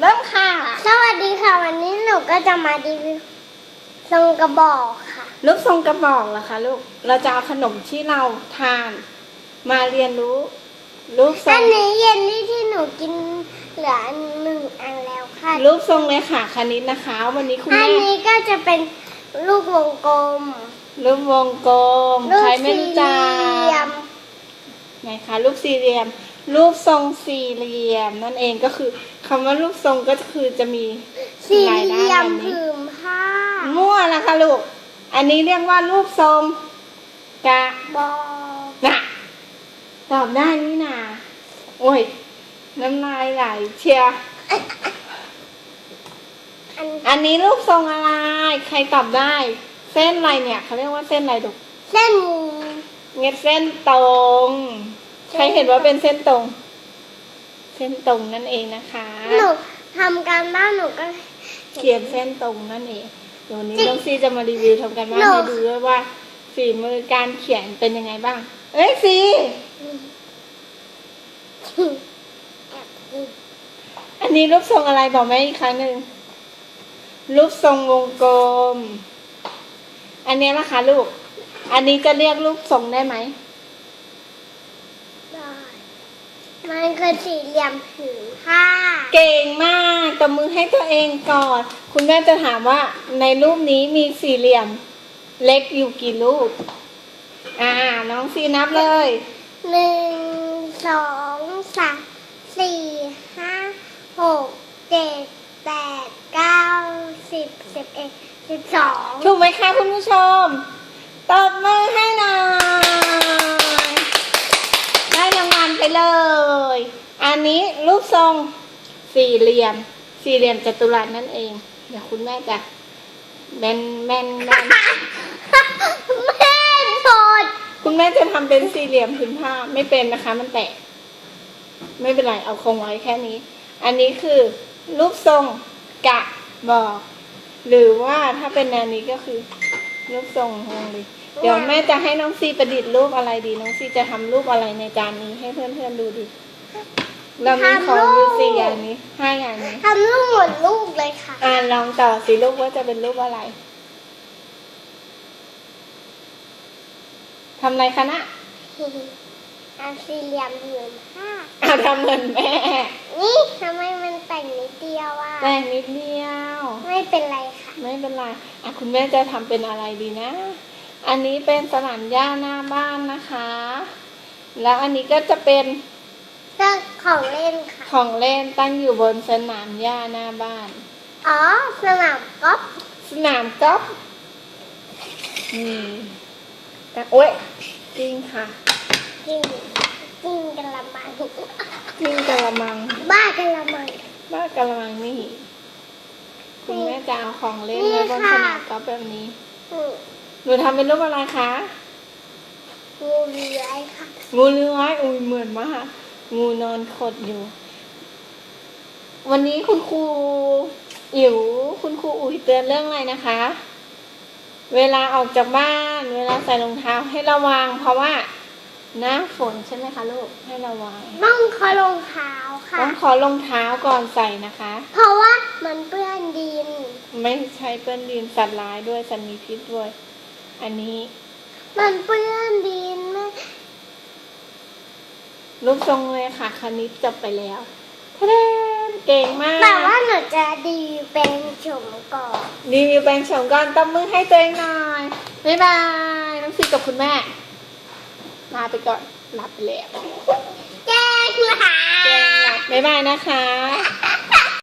เริ่มค่ะ สวัสดีค่ะ วันนี้หนูก็จะมารีวิวทรงกระบอกค่ะ รูปทรงกระบอกเหรอคะลูก เราจะเอาขนมที่เราทาน มาเรียนรู้ รูปทรอังนนี้เยลลี่ที่หนูกินเหลืออันหนึ่งอันแล้วค่ะ รูปทรงเลยค่ะคณิตนะคะ วันนี้คุณอันแม่นี้ก็จะเป็นลูกวงกลมรูปวงกลม ลูกใครไม่สี่รู้เหจัลี่ยกมไหนคะรูปสี่เหลี่ยม รูปทรงสี่เหลี่ยม นั่นเองก็คือคำว่ารูปทรงก็คือจะมีสี่หลายเหด้านลี่ยมแบบนี้ผืนผ้ามั่วนะคะลูก อันนี้เรียกว่ารูปทรงกะบอกนะตอบได้นี่นาโอ้ย น้ำลายไหลเชียร์อันอันนี้รูปทรงอะไร ใครตอบได้ เส้นอะไรเนี่ยเขาเรียกว่าเส้นอะไรดุกเส้นเงี้ยเส้นตรงใคร เห็นว่าเป็นเส้นตรง เส้นตรงนั่นเองนะคะ หนูทำการบ้านหนูก็เขียนเส้นตรงนั่นเองเดี๋ยววันนี้น้องซีจะมารีวิวทำกันบ้านหนูให้ดูด้วยว่าฝีมือการเขียนเป็นยังไงบ้าง เอ้ยซีแอบดูอันนี้รูปทรงอะไรบอกแม่อีกครั้งหนึ่งรูปทรงวงกลม อันนี้ล่ะคะลูก อันนี้จะเรียกรูปทรงได้ไหม ได้ มันคือสี่เหลี่ยมผืนผ้าเก่งมากตบมือให้ตัวเองก่อน คุณแม่จะถามว่าในรูปนี้มีสี่เหลี่ยมเล็กอยู่กี่รูป อ่า น้องซีนับเลย หนึ่งสองสามสี่ห้าหกเจ็ดแปดเก้าสิบสิบเอ็ดสิบสองถูกไหมคะคุณผู้ชม ตบมือให้หน่อยได้รางวัลไปเลย อั นี้รูปทรงสี่เหลี่ยม สี่เหลี่ยมจัตุรัสนั่นเอง เดี๋ยวคุณแม่จะแบนแบนแบนแม่โสดคุณแม่จะทำเป็นสี่เหลี่ยมพื้นผ้าไม่เป็นนะคะ มันแตกไม่เป็นไรเอาคงไว้แค่นี้ อันนี้คือรูปทรงกะบอก หรือว่าถ้าเป็นแนวนี้ก็คือรูปทรงวงเลยเดี๋ยวแม่จะให้น้องซีประดิษฐ์รูปอะไรดี น้องซีจะทำรูปอะไรในจานนี้ให้เพื่อนๆดูดิ เรามีของอยู่สี่อย่างนี้ห้าอย่างนี้ ทำลูกหมดลูกเลยค่ะ อ่านลองต่อสิลูกว่าจะเป็นรูปอะไรทำอะไรคะนะอันสี่เหลี่ยมผืนผ้าอ่าทำเหมือนแม่ นี่ทำไมมันแต่งนิดเดียวอะ แต่นิดเดียว ไม่เป็นไรค่ะ ไม่เป็นไรอะคุณแม่จะทำเป็นอะไรดีนะ อันนี้เป็นสนามหญ้าหน้าบ้านนะคะ แล้วอันนี้ก็จะเป็นก็ ของเล่นค่ะ ของเล่นตั้งอยู่บนสนามหญ้าหน้าบ้าน อ๋อ สนามกอล์ฟสนามกอล์ฟนี่แต่โอ๊ยจริงค่ะจริงจริงกันละมังจริงกะละมัง บ้ากันละมัง บ้ากะละมังนี่ คุณแม่จะเอาของเล่นนี่ไว้บนค่ะสนามกอล์ฟแบบนี้อืมหนูทำเป็นรูปอะไรคะงูเลื้อยค่ะงูเลื้อยอุ้ยเหมือนมาก งูนอนขดอยู่ วันนี้คุณครูอิ๋วคุณครูอุ๋ยเตือนเรื่องอะไรนะคะ เวลาออกจากบ้าน เวลาใส่รองเท้าให้ระวัง เพราะว่าหน้าฝนใช่ไหมคะลูกให้ระวังต้องเคอรองเท้าค่ะ ต้องขอรองเท้าก่อนใส่นะคะ เพราะว่ามันเปื้อนดิน ไม่ใช้เปื้อนดินสัตว์ร้ายด้วยสัตว์มีพิษด้วย อันนี้ มันเปื้อนดินไม่ รูปทรงเลยค่ะ คณิตจบไปแล้วทะเดนเก่งมากแต่ว่าหนูจะดีเป็นชมก่อนรีวิวแปรงโฉมก่อนตบมือให้ตัวเองหน่อยบ๊ายบายน้องซีกับคุณแม่ลาไปก่อนหลับไปแล้วแกล้งหลาแกงหลับบ๊ายบายนะคะ